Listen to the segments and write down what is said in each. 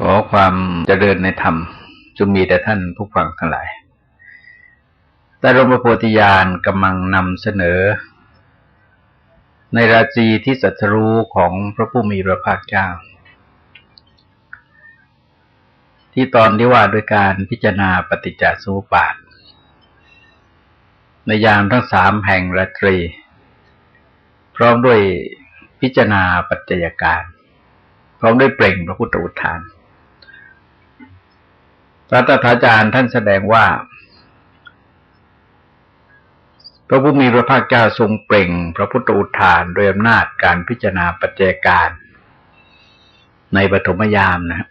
ขอความเจริญในธรรมจงมีแต่ท่านผู้ฟังทั้งหลาย แต่รมโพธิญาณกำลังนำเสนอ ในราจีที่สัตรู้ของพระผู้มีพระภาคเจ้า ที่ตอนที่ว่าโดยการพิจารณาปฏิจจสมุปบาท ในยามทั้งสามแห่งราตรี พร้อมด้วยพิจารณาปัจจัยการ พร้อมด้วยเปล่งพระพุทธอุทาน ระตถาจารย์ท่านแสดงว่า พระผู้มีพระภาคเจ้าทรงเปล่ง พระพุทธอุทานโดยอำนาจการพิจารณาปัจจัยการ ในปฐมยามนะ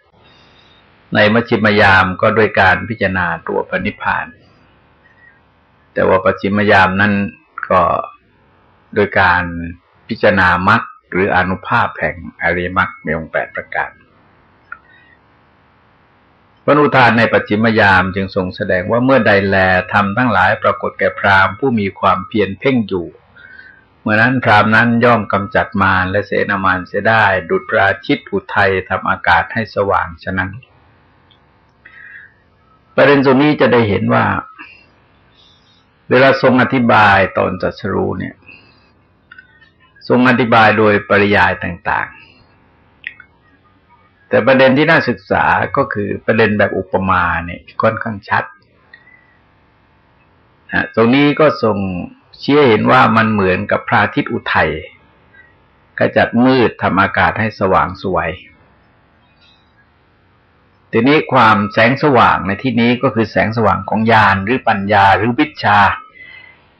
ในมัชิมยามก็ด้วยการพิจารณาตัวปณิพาน แต่ว่าปชิมยามนั้นก็โดยการพิจารณามรรคหรืออนุภาพแห่งอริยมรรคมีองค์แปดประการ พระอุทานในปัจจิมยามจึงทรงแสดงว่าเมื่อใดแลทำทั้งหลายปรากฏแก่พราหมณ์ผู้มีความเพียรเพ่งอยู่เมื่อนั้นพราหมณ์นั้นย่อมกำจัดมารและเสนามารเสียได้ ดุจราชิตอุทัยทำอากาศให้สว่างฉะนั้น ประเด็นตรงนี้จะได้เห็นว่า เวลาทรงอธิบายตอนจัดสรู้เนี่ย ทรงอธิบายโดยปริยายต่างๆ แต่ประเด็นที่น่าศึกษาก็คือประเด็นแบบอุปมาเนี่ยค่อนข้างชัดนะตรงนี้ก็ทรงเชื่อเห็นว่ามันเหมือนกับพระอาทิตย์อุทัยกระจัดมืดทำอากาศให้สว่างสวย ทีนี้ความแสงสว่างในที่นี้ก็คือแสงสว่างของญาณหรือปัญญาหรือวิชา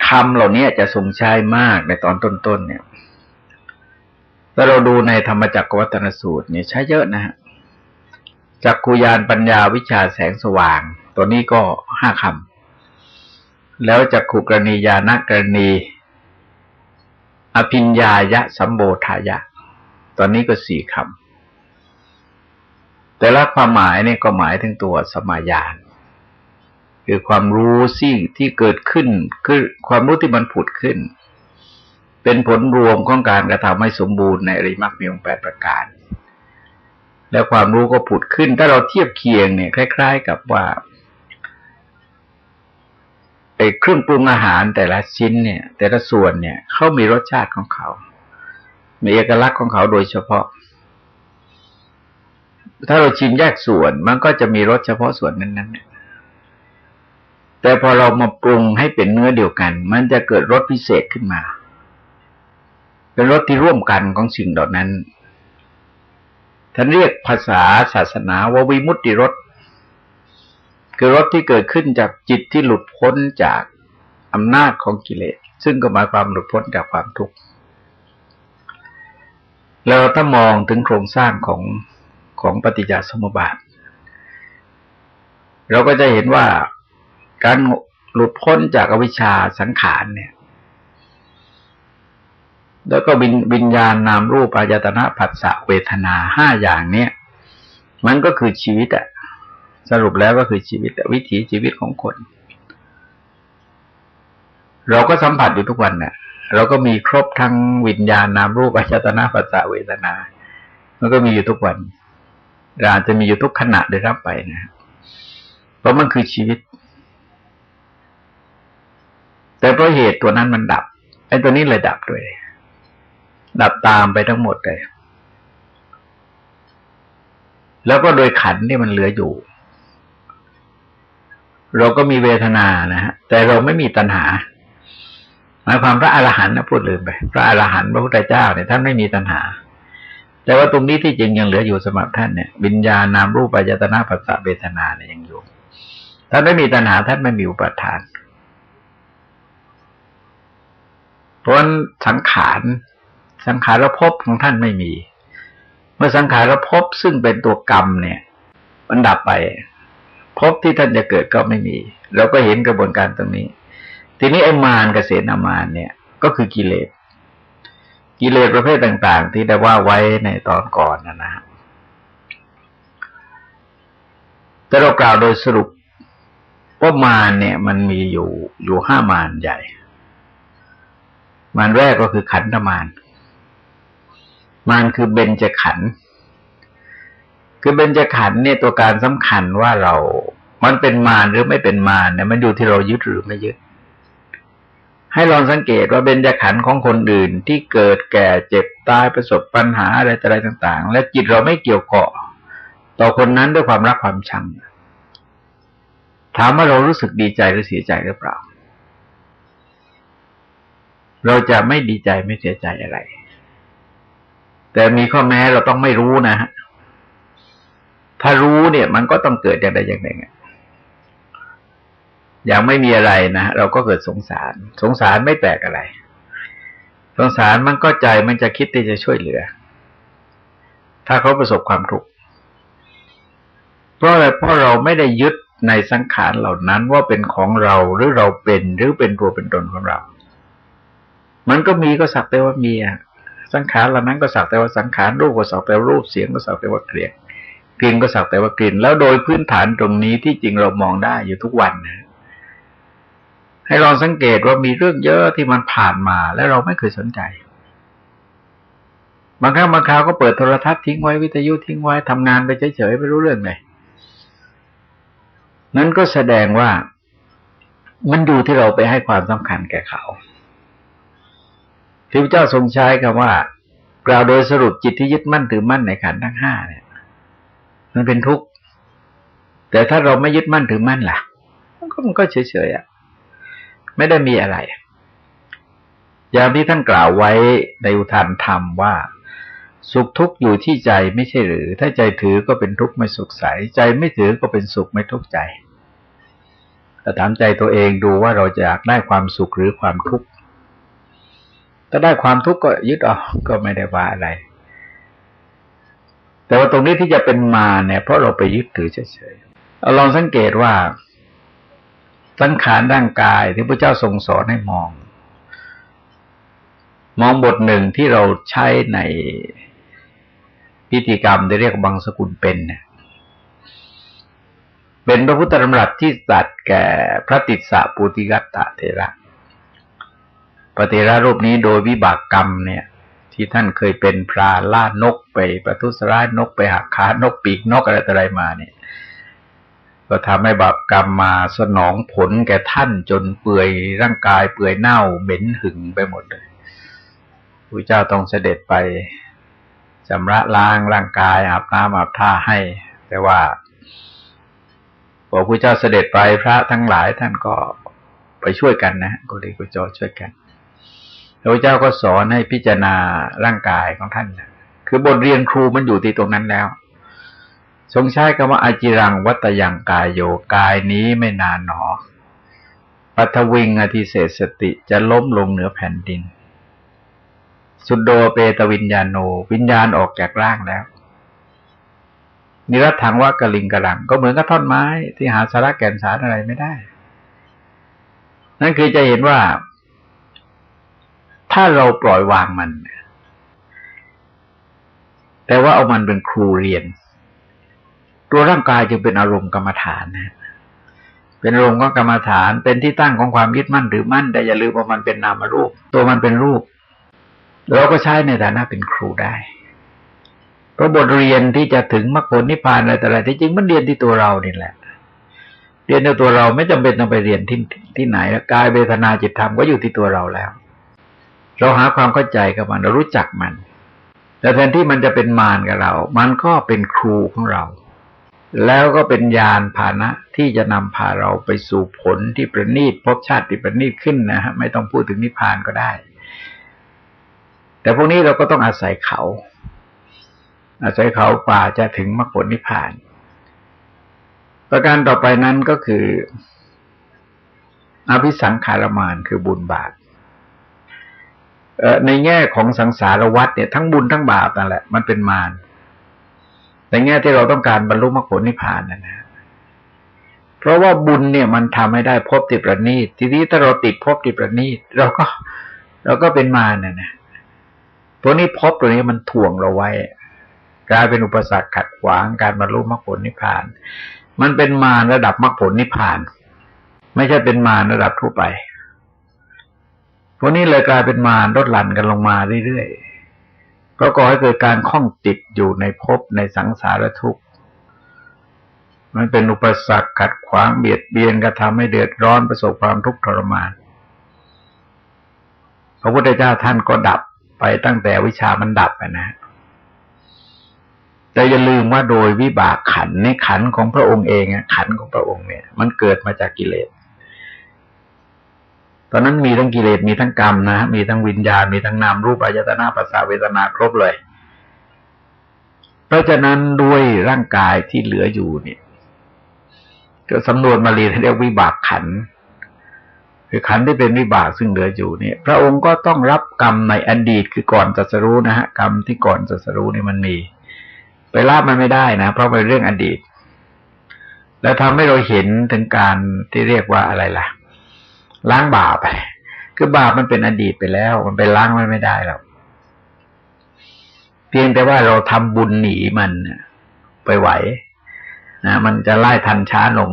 คำเหล่านี้จะทรงใช้มากในตอนต้นๆเนี่ยถ้าเราดูในธรรมจักรวัฒนสูตรเนี่ยใช้เยอะนะฮะ จักคุยานปัญญาวิชาแสงสว่าง ตัวนี้ก็ห้าคำ แล้วจักขุกรณียานกรณี อภิญญายะสัมโบทายะ ตอนนี้ก็สี่คำ แต่ละความหมายเนี่ยก็หมายถึงตัวสมาญาณคือความรู้สิ่งที่เกิดขึ้นคือความรู้ที่มันผุดขึ้น เป็นผลรวมของการกระทำให้สมบูรณ์ในอริมักมีองแปดประการ แล้วความรู้ก็ผุดขึ้น ถ้าเราเทียบเคียงเนี่ยคล้าย ๆ กับว่าไอ้เครื่องปรุงอาหารแต่ละชิ้นเนี่ย แต่ละส่วนเนี่ยเขามีรสชาติของเขา มีเอกลักษณ์ของเขาโดยเฉพาะ ถ้าเราชิมแยกส่วนมันก็จะมีรสเฉพาะส่วนนั้นๆแต่พอเรามาปรุงให้เป็นเนื้อเดียวกัน มันจะเกิดรสพิเศษขึ้นมา เป็นรสที่ร่วมกันของสิ่งเหล่านั้น ท่านเรียกภาษาศาสนาว่าวิมุตติรสคือรสที่เกิดขึ้นจากจิตที่หลุดพ้นจากอำนาจของกิเลส ซึ่งก็หมายความหลุดพ้นจากความทุกข์แล้วถ้ามองถึงโครงสร้างของของปฏิจจสมุปบาท เราก็จะเห็นว่าการหลุดพ้นจากอวิชชาสังขารเนี่ย แล้วก็วิญวญญาณนามรูปอายตนะผัสสะเวทนาห้าอย่างเนี้ยมันก็คือชีวิตอะสรุปแล้วก็คือชีวิตวิถีชีวิตของคน เราก็สัมผัสอยู่ทุกวันเนี่ยเราก็มีครบทั้งวิญญาณนามรูปอายตนะผัสสะเวทนา มันก็มีอยู่ทุกวันอาจจะมีอยู่ทุกขณะได้รับไปนะเพราะมันคือชีวิต แต่เพราะเหตุตัวนั้นมันดับไอ้ตัวนี้เลยดับด้วย ดับตามไปทั้งหมดเลย แล้วก็โดยขันที่มันเหลืออยู่ เราก็มีเวทนานะฮะ แต่เราไม่มีตัณหาหมายความพระอรหันต์นะพูดลืมไป พระอรหันต์พระพุทธเจ้าเนี่ยท่านไม่มีตัณหา แต่ว่าตรงนี้ที่จริงยังเหลืออยู่สำหรับท่านเนี่ยวิญญาณนามรูปปัจจตนาปัสสะเวทนาเนี่ยยังอยู่ท่านไม่มีตัณหาท่านไม่มีอุปาทานเพราะสังขาร สังขารภพของท่านไม่มี เมื่อสังขารภพซึ่งเป็นตัวกรรมเนี่ย มันดับไปภพที่ท่านจะเกิดก็ไม่มีเราก็เห็นกระบวนการตรงนี้ ทีนี้ไอ้มารกเกษตรมารเนี่ย ก็คือกิเลสกิเลสประเภทต่าง ๆ ที่ได้ว่าไว้ในตอนก่อนนะนะแต่เรากล่าวโดยสรุปว่ามารเนี่ย มันมีอยู่อยู่ห้ามารใหญ่ มารแรกก็คือขันธมาร มารคือเบญจขันธ์คือเบญจขันธ์เนี่ยตัวการสำคัญว่าเรา มันเป็นมารหรือไม่เป็นมารเนี่ยมันอยู่ที่เรายึดหรือไม่ยึด ให้ลองสังเกตว่าเบญจขันธ์ของคนอื่นที่เกิดแก่เจ็บตายประสบปัญหาอะไรต่ออะไรต่าง ๆ และจิตเราไม่เกี่ยวเกาะ ต่อคนนั้นด้วยความรักความชังถามว่าเรารู้สึกดีใจหรือเสียใจหรือเปล่า เราจะไม่ดีใจไม่เสียใจอะไร แต่มีข้อแม้เราต้องไม่รู้นะฮะถ้ารู้เนี่ย มันก็ต้องเกิดอย่างใดอย่างหนึ่งอย่างไม่มีอะไรนะเราก็เกิดสงสาร สงสารไม่แปลกอะไร สงสารมันก็ใจมันจะคิดที่จะช่วยเหลือ ถ้าเขาประสบความทุกข์เพราะอะไรเพราะเราไม่ได้ยึดในสังขารเหล่านั้นว่าเป็นของเราหรือเราเป็นหรือเป็นตัวเป็นตนของเรา มันก็มีก็สักแต่ว่ามีอะ สังขารเหล่านั้นก็สักแต่ว่าสังขารรูปก็สักแต่ว่ารูปเสียงก็สักแต่ว่าเกลียงกลิ่นก็สักแต่ว่ากลิ่น แล้วโดยพื้นฐานตรงนี้ที่จริงเรามองได้อยู่ทุกวันนะให้ลองสังเกตว่ามีเรื่องเยอะที่มันผ่านมาแล้วเราไม่เคยสนใจ บางครั้งบางคราวก็เปิดโทรทัศน์ทิ้งไว้วิทยุทิ้งไว้ทำงานไปเฉยๆไม่รู้เรื่องเลยนั้นก็แสดงว่ามันดูที่เราไปให้ความสำคัญแก่เขา ที่พระเจ้าทรงใช้คำว่า กล่าวโดยสรุปจิตที่ยึดมั่นถือมั่นในขันธ์ทั้งห้าเนี่ย มันเป็นทุกข์แต่ถ้าเราไม่ยึดมั่นถือมั่นล่ะมันก็มันก็เฉยๆอะ ไม่ได้มีอะไร อย่างที่ท่านกล่าวไว้ในอุทานธรรมว่า สุขทุกข์อยู่ที่ใจไม่ใช่หรือ ถ้าใจถือก็เป็นทุกข์ไม่สุขใส ใจไม่ถือก็เป็นสุขไม่ทุกข์ใจแต่ถามใจตัวเองดูว่าเราจะอยากได้ความสุขหรือความทุกข์ ถ้าได้ความทุกข์ก็ยึดออกก็ไม่ได้ว่าอะไร แต่ว่าตรงนี้ที่จะเป็นมาเนี่ย เพราะเราไปยึดถือเฉยๆเราลองสังเกตว่า สังขารร่างกายที่พระเจ้าทรงสอนให้มอง มองบทหนึ่งที่เราใช้ในพิธีกรรมที่เรียกบังสกุลเป็นเนี่ยเป็นพระพุทธธรรมรัตที่ตัดแก่พระติสสะปุติกัตตะเทระ ปฏิระรูปนี้โดยวิบากกรรมเนี่ย ที่ท่านเคยเป็นพราล่านกไปประทุษร้ายนกไปหักขานกปีกนกอะไรต่ออะไรมาเนี่ย ก็ทำให้บาปกรรมมาสนองผลแก่ท่านจนเปื่อยร่างกายเปื่อยเน่าเหม็นหึงไปหมดเลยพระเจ้าต้องเสด็จไปชำระล้างร่างกายอาบน้ำอาบท่าให้ แต่ว่าพอพระเจ้าเสด็จไปพระทั้งหลายท่านก็ไปช่วยกันนะก็เลยกุจอช่วยกัน พระเจ้าก็สอนให้พิจารณาร่างกายของท่านคือบทเรียนครูมันอยู่ที่ตรงนั้นแล้ว ทรงใช้คำว่าอาจิรังวัตยังกายโยกายนี้ไม่นานหนอ ปัทวิงอธิเศษสติจะล้มลงเหนือแผ่นดิน สุดโดเปตวิญญาโน วิญญาณออกจากร่างแล้ว นิรัตถังว่ากะลิงกะลัง ก็เหมือนกับท่อนไม้ที่หาสาระแก่นสารอะไรไม่ได้ นั่นคือจะเห็นว่า ถ้าเราปล่อยวางมัน แต่ว่าเอามันเป็นครูเรียน ตัวร่างกายจึงเป็นอารมณ์กรรมฐานนะเป็นอารมณ์ของกรรมฐาน เป็นที่ตั้งของความยึดมั่นหรือมั่น แต่อย่าลืมว่ามันเป็นนามรูป ตัวมันเป็นรูป เราก็ใช้ในฐานะเป็นครูได้เพราะบทเรียนที่จะถึงมรรคผลนิพพานอะไรแต่อะไรที่จริงมันเรียนที่ตัวเราเนี่แหละ เรียนในตัวเราไม่จำเป็นต้องไปเรียนที่ที่ไหนกายเวทนาจิตธรรมก็อยู่ที่ตัวเราแล้ว เราหาความเข้าใจกับมัน เรารู้จักมัน แต่แทนที่มันจะเป็นมารกับเรา มันก็เป็นครูของเรา แล้วก็เป็นยานพานะที่จะนำพาเราไปสู่ผลที่ประณีตพบชาติที่ประณีตขึ้นนะฮะไม่ต้องพูดถึงนิพพานก็ได้ แต่พวกนี้เราก็ต้องอาศัยเขา อาศัยเขาป่าจะถึงมรรคผลนิพพาน ประการต่อไปนั้นก็คืออภิสังขารมานคือบุญบาป ในแง่ของสังสารวัฏเนี่ยทั้งบุญทั้งบาปนั่นแหละมันเป็นมารในแง่ที่เราต้องการบรรลุมรรคผลนิพพานนะนะเพราะว่าบุญเนี่ยมันทำให้ได้พบติดประณีตทีนี้ถ้าเราติดพบติดประณีตเราก็เราก็เป็นมาน่ะนะตัวนี้พบตัวนี้มันถ่วงเราไว้ กลายเป็นอุปสรรคขัดขวางการบรรลุมรรคผลนิพพาน มันเป็นมาระดับมรรคผลนิพพาน ไม่ใช่เป็นมาระดับทั่วไป วกนี้เลยกลายเป็นมารลดหลั่นกันลงมาเรื่อยๆก็ก่อให้เกิดการข้องติดอยู่ในภพในสังสารทุกข์ มันเป็นอุปสรรคขัดขวางเบียดเบียนกระทำให้เดือดร้อนประสบความทุกข์ทรมาน พระพุทธเจ้าท่านก็ดับไปตั้งแต่วิชามันดับนะแต่อย่าลืมว่าโดยวิบากขันในขันของพระองค์เองขันของพระองค์เนี่ย มันเกิดมาจากกิเลส ตอนนั้นมีทั้งกิเลสมีทั้งกรรมนะ มีทั้งวิญญาณมีทั้งนามรูปอายตนาภาษาเวทนาครบเลย เพราะฉะนั้นด้วยร่างกายที่เหลืออยู่เนี่ย ก็สำนวนมาลีเรียกวิบากขัน คือขันที่เป็นวิบากซึ่งเหลืออยู่เนี่ย พระองค์ก็ต้องรับกรรมในอดีตคือก่อนจัสรู้นะฮะกรรมที่ก่อนจัสรู้นี่มันมี ไปลาบมันไม่ได้นะ เพราะเป็นเรื่องอดีต แล้วทำให้เราเห็นถึงการที่เรียกว่าอะไรล่ะ ล้างบาปไปคือบาปมันเป็นอดีตไปแล้ว มันไปล้างมันไม่ได้แล้วเพียงแต่ว่าเราทำบุญหนีมันไปไหวนะมันจะไล่ทันช้าลง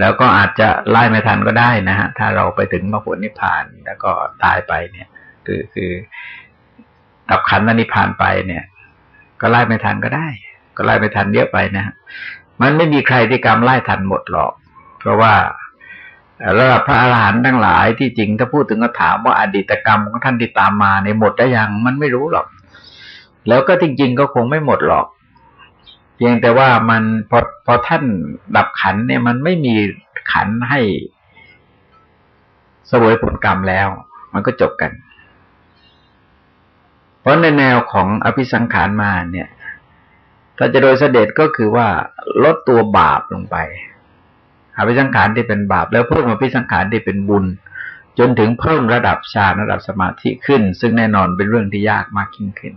แล้วก็อาจจะไล่ไม่ทันก็ได้นะฮะ ถ้าเราไปถึงมรรคผลนิพพานแล้วก็ตายไปเนี่ย คือคือดับขันธนิพพานไปเนี่ย ก็ไล่ไม่ทันก็ได้ ก็ไล่ไม่ทันเยอะไปนะมันไม่มีใครที่กรรมไล่ทันหมดหรอก เพราะว่า ระดับพระอรหันต์ทั้งหลายที่จริงถ้าพูดถึงก็ถามว่าอดีตกรรมของท่านที่ตามมาในหมดได้ยังมันไม่รู้หรอก แล้วก็จริง ๆ ก็คงไม่หมดหรอก เพียงแต่ว่ามันพอพอท่านดับขันเนี่ยมันไม่มีขันให้สวยผลกรรมแล้ว มันก็จบกัน เพราะในแนวของอภิสังขารมาเนี่ย ถ้าจะโดยเสด็จก็คือว่าลดตัวบาปลงไป อภิสังขารที่เป็นบาป แล้วเพิ่มอภิสังขารที่เป็นบุญ จนถึงเพิ่มระดับฌานระดับสมาธิขึ้น ซึ่งแน่นอนเป็นเรื่องที่ยากมากยิ่งขึ้น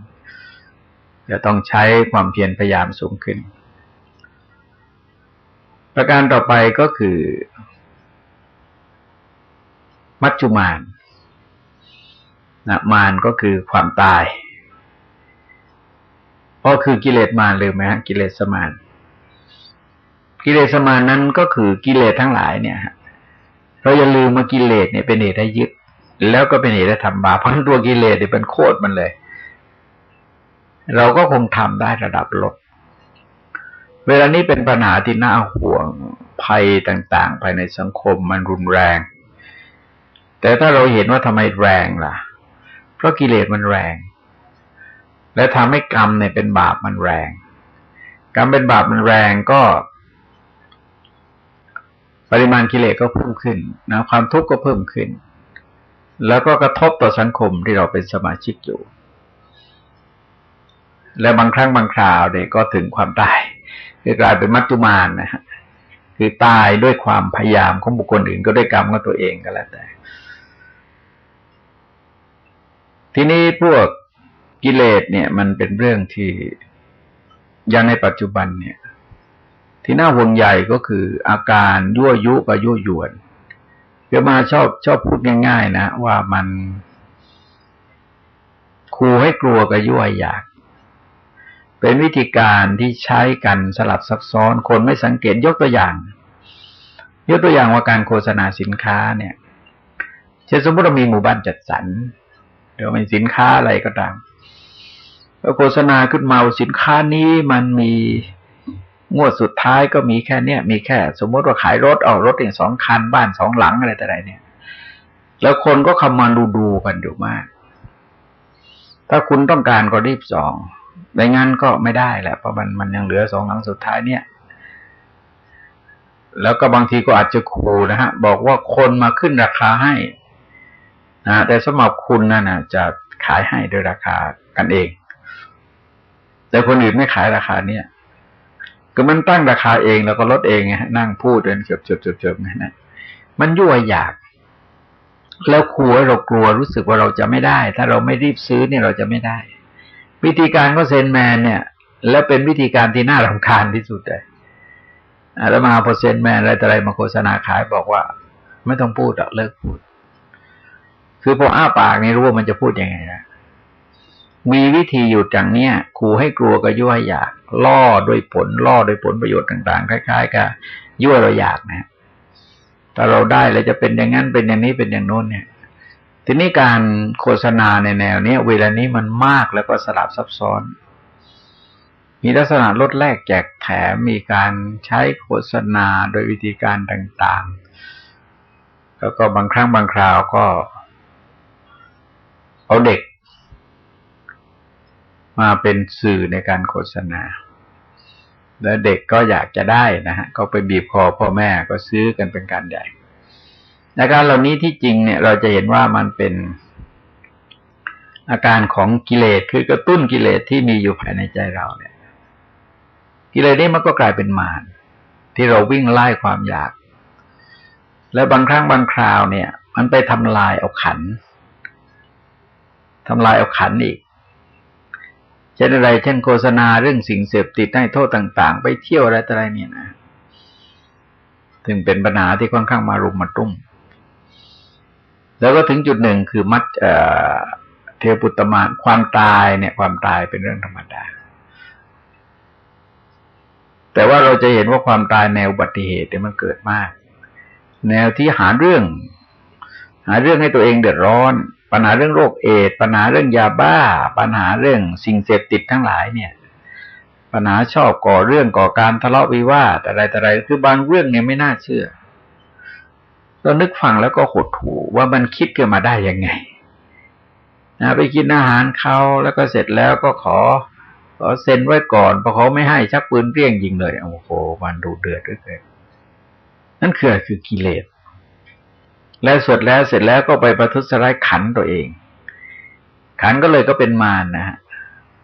จะต้องใช้ความเพียรพยายามสูงขึ้น ประการต่อไปก็คือ มัจจุมานนะมานก็คือความตายก็คือกิเลสมาหรเลยไหมฮะกิเลสมาน กิเลสมานนั้นก็คือกิเลสทั้งหลายเนี่ยเราอย่าลืมมากิเลสเนี่ยเป็นเหตุให้ยึด แล้วก็เป็นเหตุให้ทำบาปเพราะตัวกิเลสเนี่ยเป็นโคตรมันเลย เราก็คงทำได้ระดับลดเวลานี้เป็นปัญหาที่น่าห่วงภัยต่าง ๆ ภายในสังคมมันรุนแรง แต่ถ้าเราเห็นว่าทำไมแรงล่ะ เพราะกิเลสมันแรง และทำให้กรรมเนี่ยเป็นบาปมันแรง กรรมเป็นบาปมันแรงก็ ปริมาณกิเลสก็เพิ่มขึ้นนะความทุกข์ก็เพิ่มขึ้น แล้วก็กระทบต่อสังคมที่เราเป็นสมาชิกอยู่ แล้วบางครั้งบางคราวเนี่ยก็ถึงความตายคือกลายเป็นมัจจุมานนะฮะคือตายด้วยความพยายามของบุคคลอื่นก็ด้วยกรรมของตัวเองก็แล้วแต่ ทีนี้พวกกิเลสเนี่ย มันเป็นเรื่องที่ยังในปัจจุบันเนี่ย ที่น่าห่วงใหญ่ก็คืออาการยั่วยุกับยั่วยวนเดี๋ยวมาชอบชอบพูดง่าย ๆ นะ ว่ามันคูให้กลัวกับยั่วอยาก เป็นวิธีการที่ใช้กันสลับซับซ้อน คนไม่สังเกตยกตัวอย่าง ยกตัวอย่างว่าการโฆษณาสินค้าเนี่ยเช่นสมมติเรามีหมู่บ้านจัดสรรหรือมีสินค้าอะไรก็ตามแล้วโฆษณาขึ้นมาสินค้านี้มันมี งวดสุดท้ายก็มีแค่เนี้ยมีแค่ สมมติว่าขายรถเอารถอย่างสองคันบ้านสองหลังอะไรแต่ไรเนี่ย แล้วคนก็คำมาดูดูกันอยู่มาก ถ้าคุณต้องการก็รีบสองไม่งั้นก็ไม่ได้แหละเพราะมันมันยังเหลือสองหลังสุดท้ายเนี่ยแล้วก็บางทีก็อาจจะขู่นะฮะ บอกว่าคนมาขึ้นราคาให้นะแต่สำหรับคุณนั่นนะจะขายให้โดยราคากันเอง แต่คนอื่นไม่ขายราคาเนี่ย ก็มันตั้งราคาเองแล้วก็ลดเองไงนั่งพูดเดินเฉบเฉบเฉบเฉบไงนะมันยั่วอยาก แล้วครัวเรากลัวรู้สึกว่าเราจะไม่ได้ ถ้าเราไม่รีบซื้อเนี่ยเราจะไม่ได้ วิธีการก็เซนแมนเนี่ย แล้วเป็นวิธีการที่น่ารำคาญที่สุดเลยแล้วมาพอเซนแมนอะไรแต่อะไรมาโฆษณาขายบอกว่า ไม่ต้องพูดเลิกพูด คือพออ้าปากนี่รู้ว่ามันจะพูดยังไงนะ มีวิธีอยู่จังเนี้ยขู่ให้กลัวก็ยั่วอยาก ล่อด้วยผล ล่อด้วยผลประโยชน์ต่างๆคล้ายๆกับยั่วเราอยากนะแต่เราได้แล้วจะเป็นอย่างนั้นเป็นอย่างนี้เป็นอย่างโน้นเนี่ย ทีนี้การโฆษณาในแนวเนี้ยเวลานี้มันมากแล้วก็สลับซับซ้อน มีลักษณะลดแลกแจกแถมมีการใช้โฆษณาโดยวิธีการต่างๆ แล้วก็บางครั้งบางคราวก็ เอาเด็ก มาเป็นสื่อในการโฆษณา แล้วเด็กก็อยากจะได้นะฮะก็ไปบีบคอพ่อแม่ก็ซื้อกันเป็นการใหญ่อาการเหล่านี้ที่จริงเนี่ยเราจะเห็นว่ามันเป็นอาการของกิเลสคือกระตุ้นกิเลสที่มีอยู่ภายในใจเราเนี่ย กิเลสนี้มันก็กลายเป็นมารที่เราวิ่งไล่ความอยาก แล้วบางครั้งบางคราวเนี่ย มันไปทำลายเอาขันทำลายเอาขันอีก ช่นอะไร เช่นโฆษณาเรื่องสิ่งเสพติดให้โทษต่าง ๆ ไปเที่ยวอะไรต่ออะไรเนี่ยนะถึงเป็นปัญหาที่ค่อนข้างมารุมมาตุ้ม แล้วก็ถึงจุดหนึ่งคือมัดเทวปุตตมานความตายเนี่ย ความตายเป็นเรื่องธรรมดา แต่ว่าเราจะเห็นว่าความตายแนวอุบัติเหตุเนี่ยมันเกิดมาก แนวที่หาเรื่อง หาเรื่องให้ตัวเองเดือดร้อน ปัญหาเรื่องโรคเอดปัญหาเรื่องยาบ้า ปัญหาเรื่องสิ่งเสพติดทั้งหลายเนี่ย ปัญหาชอบก่อเรื่องก่อการทะเลาะวิวาทอะไรแต่อะไร คือบางเรื่องเนี่ยไม่น่าเชื่อเรานึกฟังแล้วก็หดหูว่ามันคิดเกิดมาได้ยังไงนะไปกินอาหารเขาแล้วก็เสร็จแล้วก็ขอขอเซ็นไว้ก่อนพอเขาไม่ให้ชักปืนเรียงยิงเลยโอ้โหมันดูเดือดด้วยเลยนั่นคือคือกิเลส แล้วสุดแล้วเสร็จแล้วก็ไปประทุษร้ายขันตัวเอง ขันก็เลยก็เป็นมารนะฮะ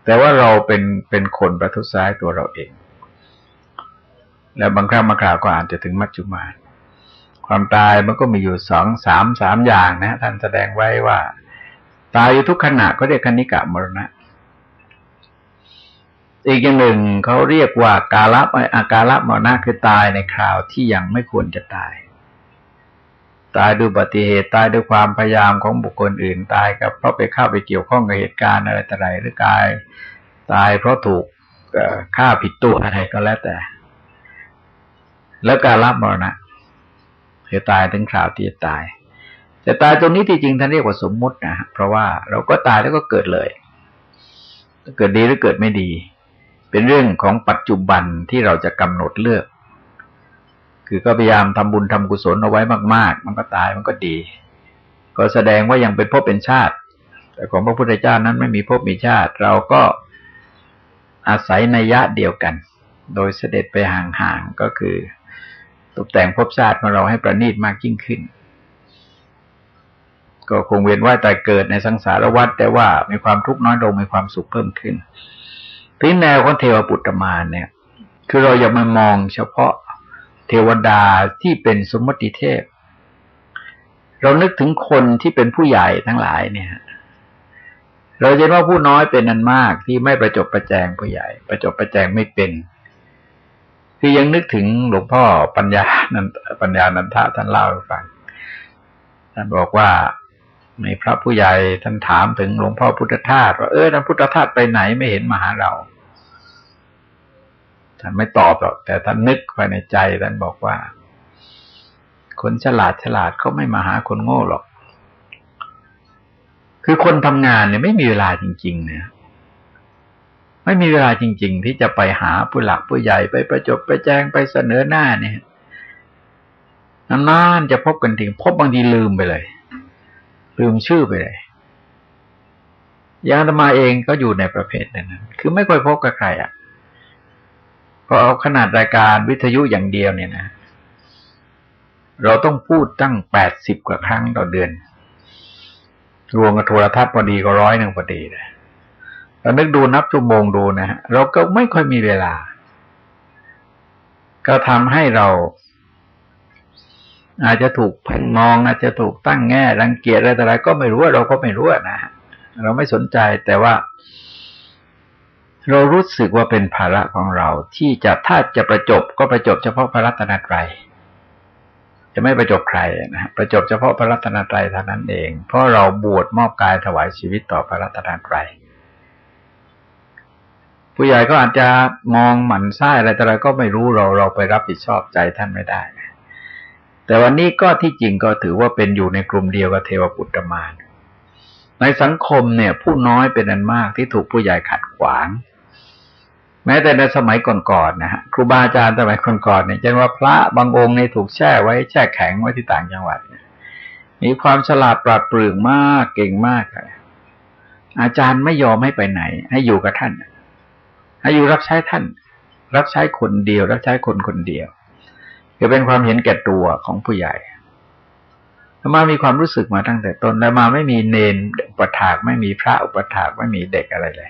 แต่ว่าเราเป็นเป็นคนประทุษร้ายตัวเราเอง แล้วบางครั้งบางคราวก็อาจจะถึงมัจจุมาความตายมันก็มีอยู่สองสามสามอย่างนะ ท่านแสดงไว้ว่า ตายอยู่ทุกขณะก็เรียกคณิกะมรณะ อีกอย่างหนึ่งเขาเรียกว่ากาละอาการะมรณะคือตายในคราวที่ยังไม่ควรจะตาย ตายด้วยอุบัติเหตุตายด้วยความพยายามของบุคคลอื่น ตายกับเพราะไปเข้าไปเกี่ยวข้องกับเหตุการณ์อะไรต่ออะไรหรือกาย ตายเพราะถูกฆ่าผิดตัวอะไรก็แล้วแต่ แล้วการรับมรณะคือตายถึงคราวที่จะตาย แต่ตายตรงนี้ที่จริงท่านเรียกว่าสมมุตินะเพราะว่าเราก็ตายแล้วก็เกิดเลย เกิดดีหรือเกิดไม่ดี เป็นเรื่องของปัจจุบันที่เราจะกำหนดเลือก คือก็พยายามทำบุญทำกุศลเอาไว้มาก ๆ มันก็ตายมันก็ดี ก็แสดงว่ายังเป็นภพเป็นชาติ แต่ของพระพุทธเจ้านั้นไม่มีภพมีชาติ เราก็อาศัยในยยะเดียวกัน โดยเสด็จไปห่างๆก็คือตกแต่งภพชาติของเราให้ประณีตมากยิ่งขึ้น ก็คงเวียนว่ายตายเกิดในสังสารวัฏแต่ว่ามีความทุกข์น้อยลงมีความสุขเพิ่มขึ้นที่แนวของเทวปุตตมานเนี่ย คือเราอย่ามามองเฉพาะ เทวดาที่เป็นสมมติเทพ เรานึกถึงคนที่เป็นผู้ใหญ่ทั้งหลายเนี่ย เราจะว่าผู้น้อยเป็นนันมากที่ไม่ประจบประแจงผู้ใหญ่ ประจบประแจงไม่เป็นคือยังนึกถึงหลวงพ่อปัญญานันปัญญานันทะท่านเล่าให้ฟังท่านบอกว่าในพระผู้ใหญ่ท่านถามถึงหลวงพ่อพุทธทาสว่าเออท่านพุทธทาสไปไหนไม่เห็นมาหาเรา ท่านไม่ตอบหรอก แต่ท่านนึกภายในใจท่านบอกว่า คนฉลาดฉลาดเขาไม่มาหาคนโง่หรอก คือคนทำงานเนี่ยไม่มีเวลาจริง ๆ เนี่ยไม่มีเวลาจริง ๆ ที่จะไปหาผู้หลักผู้ใหญ่ไปประจบไปแจ้งไปเสนอหน้าเนี่ยนานๆจะพบกันทีพบบางทีลืมไปเลย ลืมชื่อไปเลยยางธรรมาเองก็อยู่ในประเภทนั้นคือไม่ค่อยพบกับใครอะ อเอาขนาดรายการวิทยุอย่างเดียวเนี่ยนะ เราต้องพูดตั้งแปดสิบกว่าครั้งต่อเดือน รวมกับโทรทัศน์พอดีก็ร้อยหนึ่งพอดีเลยเรานึกดูนับชั่วโมงดูนะฮะเราก็ไม่ค่อยมีเวลา ก็ทำให้เรา อาจจะถูกแผ่นมอง อาจจะถูกตั้งแง่รังเกียจอะไรต่อะไรก็ไม่รู้เราก็ไม่รู้นะเราไม่สนใจแต่ว่า เรารู้สึกว่าเป็นภาระของเรา ที่จะถ้าจะประจบก็ประจบเฉพาะพระรัตนตรัยจะไม่ประจบใครนะฮะประจบเฉพาะพระรัตนตรัยเท่านั้นเอง เพราะเราบวชมอบกายถวายชีวิตต่อพระรัตนตรัยผู้ใหญ่ก็อาจจะมองหมันไส้อะไรแต่อะไรก็ไม่รู้เราเราไปรับผิดชอบใจท่านไม่ได้ แต่วันนี้ก็ที่จริงก็ถือว่าเป็นอยู่ในกลุ่มเดียวกับเทวปุตตมานในสังคมเนี่ย ผู้น้อยเป็นอันมากที่ถูกผู้ใหญ่ขัดขวาง แม้แต่ในสมัยก่อนๆนะฮะครูบาอาจารย์สมัยก่อนๆเนี่ยเช่นว่าพระบางองค์เนี่ยถูกแช่ไว้แช่แข็งไว้ที่ต่างจังหวัดมีความฉลาดปราดเปรื่องมากเก่งมากเลยอาจารย์ไม่ยอมให้ไปไหน ให้อยู่กับท่านให้อยู่รับใช้ท่าน รับใช้คนเดียว รับใช้คนคนเดียวคือเป็นความเห็นแก่ตัวของผู้ใหญ่มามีความรู้สึกมาตั้งแต่ต้น แล้วมาไม่มีเนนอุปถากไม่มีพระอุปถากไม่มีเด็กอะไรเลย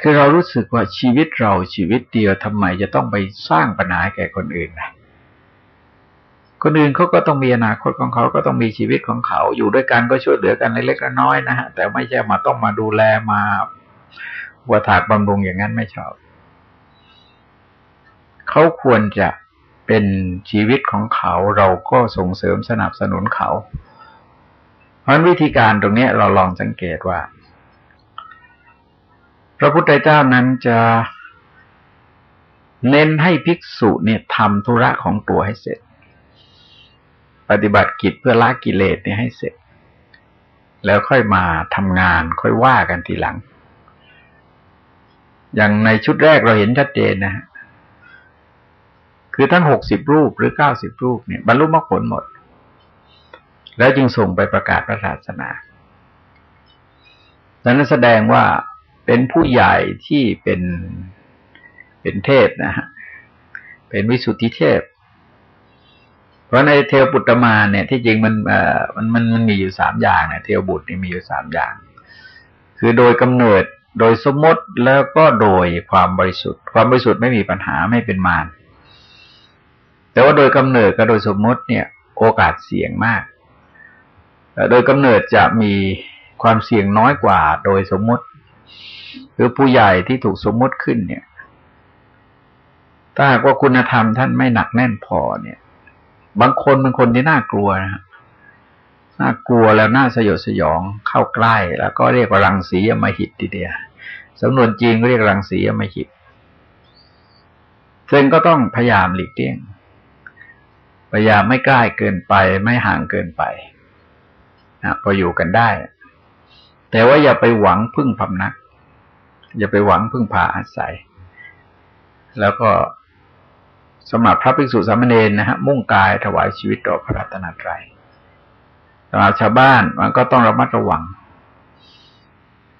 คือเรารู้สึกว่าชีวิตเราชีวิตเดียวทำไมจะต้องไปสร้างปัญหาแก่คนอื่นนะคนอื่นเขาก็ต้องมีอนาคตของเขาก็ต้องมีชีวิตของเขาอยู่ด้วยกันก็ช่วยเหลือกันเล็กๆน้อยๆนะฮะแต่ไม่ใช่มาต้องมาดูแลมาวัถากบำรุงอย่างนั้นไม่ชอบเขาควรจะเป็นชีวิตของเขาเราก็ส่งเสริมสนับสนุนเขา เพราะวิธีการตรงนี้เราลองสังเกตว่า พระพุทธเจ้านั้นจะเน้นให้ภิกษุเนี่ยทำธุระของตัวให้เสร็จ ปฏิบัติกิจเพื่อละกิเลสเนี่ยให้เสร็จ แล้วค่อยมาทำงานค่อยว่ากันทีหลัง อย่างในชุดแรกเราเห็นชัดเจนนะฮะคือทั้งหกสิบรูปหรือเก้าสิบรูปเนี่ยบรรลุมรรคผลหมด แล้วจึงส่งไปประกาศพระศาสนาดังนั้นแสดงว่า เป็นผู้ใหญ่ที่เป็นเป็นเทพนะฮะเป็นวิสุทธิเทพ เพราะในเทวปุตตมาเนี่ย ที่จริงมันเอ่อมันมันมันมีอยู่สามอย่างนะเทวบุตรนี่มีอยู่สามอย่าง คือโดยกำเนิดโดยสมมติแล้วก็โดยความบริสุทธิ์ ความบริสุทธิ์ไม่มีปัญหาไม่เป็นมารแต่ว่าโดยกำเนิดกับโดยสมมติเนี่ย โอกาสเสี่ยงมากโดยกำเนิดจะมีความเสี่ยงน้อยกว่า โดยสมมติ คือผู้ใหญ่ที่ถูกสมมติขึ้นเนี่ย ถ้าหากว่าคุณธรรมท่านไม่หนักแน่นพอเนี่ย บางคนเป็นคนที่น่ากลัวนะน่ากลัวแล้วน่าสยดสยองเข้าใกล้ แล้วก็เรียกว่ารังสียมหิตทีเดียวสำนวนจีนก็เรียกรังสียมหิตซึ่งก็ต้องพยายามหลีกเลี่ยง พยายามไม่ใกล้เกินไป ไม่ห่างเกินไปนะพออยู่กันได้ แต่ว่าอย่าไปหวังพึ่งพำนัก อย่าไปหวังพึ่งพาอาศัย แล้วก็สำหรับพระภิกษุสามเณรนะฮะมุ่งกายถวายชีวิตต่อพระรัตนตรัยสำหรับชาวบ้านมันก็ต้องระมัดระวัง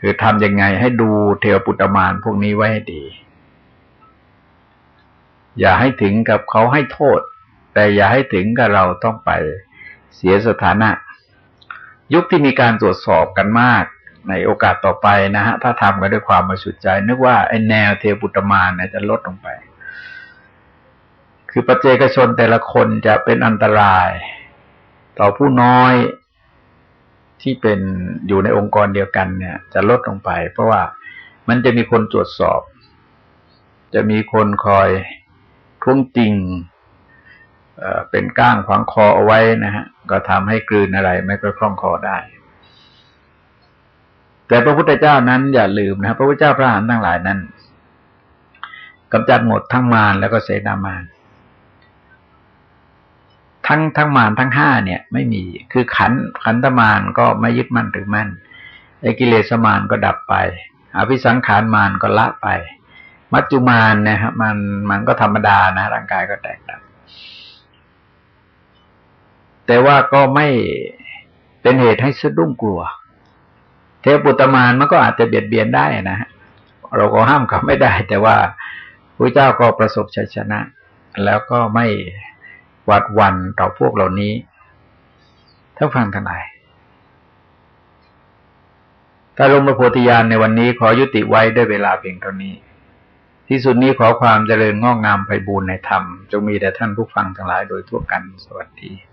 คือทำยังไงให้ดูเทวปุตตมานพวกนี้ไว้ให้ดี อย่าให้ถึงกับเขาให้โทษ แต่อย่าให้ถึงกับเราต้องไปเสียสถานะ ยุคที่มีการตรวจสอบกันมาก ในโอกาสต่อไปนะฮะถ้าทำกันด้วยความบริสุทธิ์ใจ นึกว่าไอ้แนวเทปุตมานเนี่ยจะลดลงไป คือปัจเจกชนแต่ละคนจะเป็นอันตราย ต่อผู้น้อยที่เป็นอยู่ในองค์กรเดียวกันเนี่ย จะลดลงไป เพราะว่ามันจะมีคนตรวจสอบ จะมีคนคอยท้วงติงเป็นก้างขวางคอเอาไว้นะฮะ ก็ทำให้กลืนอะไรไม่ค่อยคล่องคอได้ แต่พระพุทธเจ้านั้นอย่าลืมนะพระพุทธเจ้าพระอรหันต์ทั้งหลายนั้นกำจัดหมดทั้งมารแล้วก็เสนามารทั้งทั้งมารทั้งห้าเนี่ย ไม่มี คือขันขันธมารก็ไม่ยึดมั่นหรือมั่นไอ้กิเลสมารก็ดับไป อภิสังขารมารก็ละไป มัจจุมารนะฮะมันมันก็ธรรมดานะ ร่างกายก็แตกดับ แต่ว่าก็ไม่เป็นเหตุให้สะดุ้งกลัว เทวปุตมานมันก็อาจจะเบียดเบียนได้นะฮะเราก็ห้ามเขาไม่ได้ แต่ว่าพระเจ้าก็ประสบชัยชนะ แล้วก็ไม่หวัดวันต่อพวกเหล่านี้ท่านฟังทั้งหลายถ้าลงมาโพธิญาณในวันนี้ขอยุติไว้ด้วยเวลาเพียงเท่านี้ ที่สุดนี้ขอความเจริญงอกงามไปบูรณนธรรม จงมีแด่ท่านผู้ฟังทั้งหลายโดยทั่วกันสวัสดี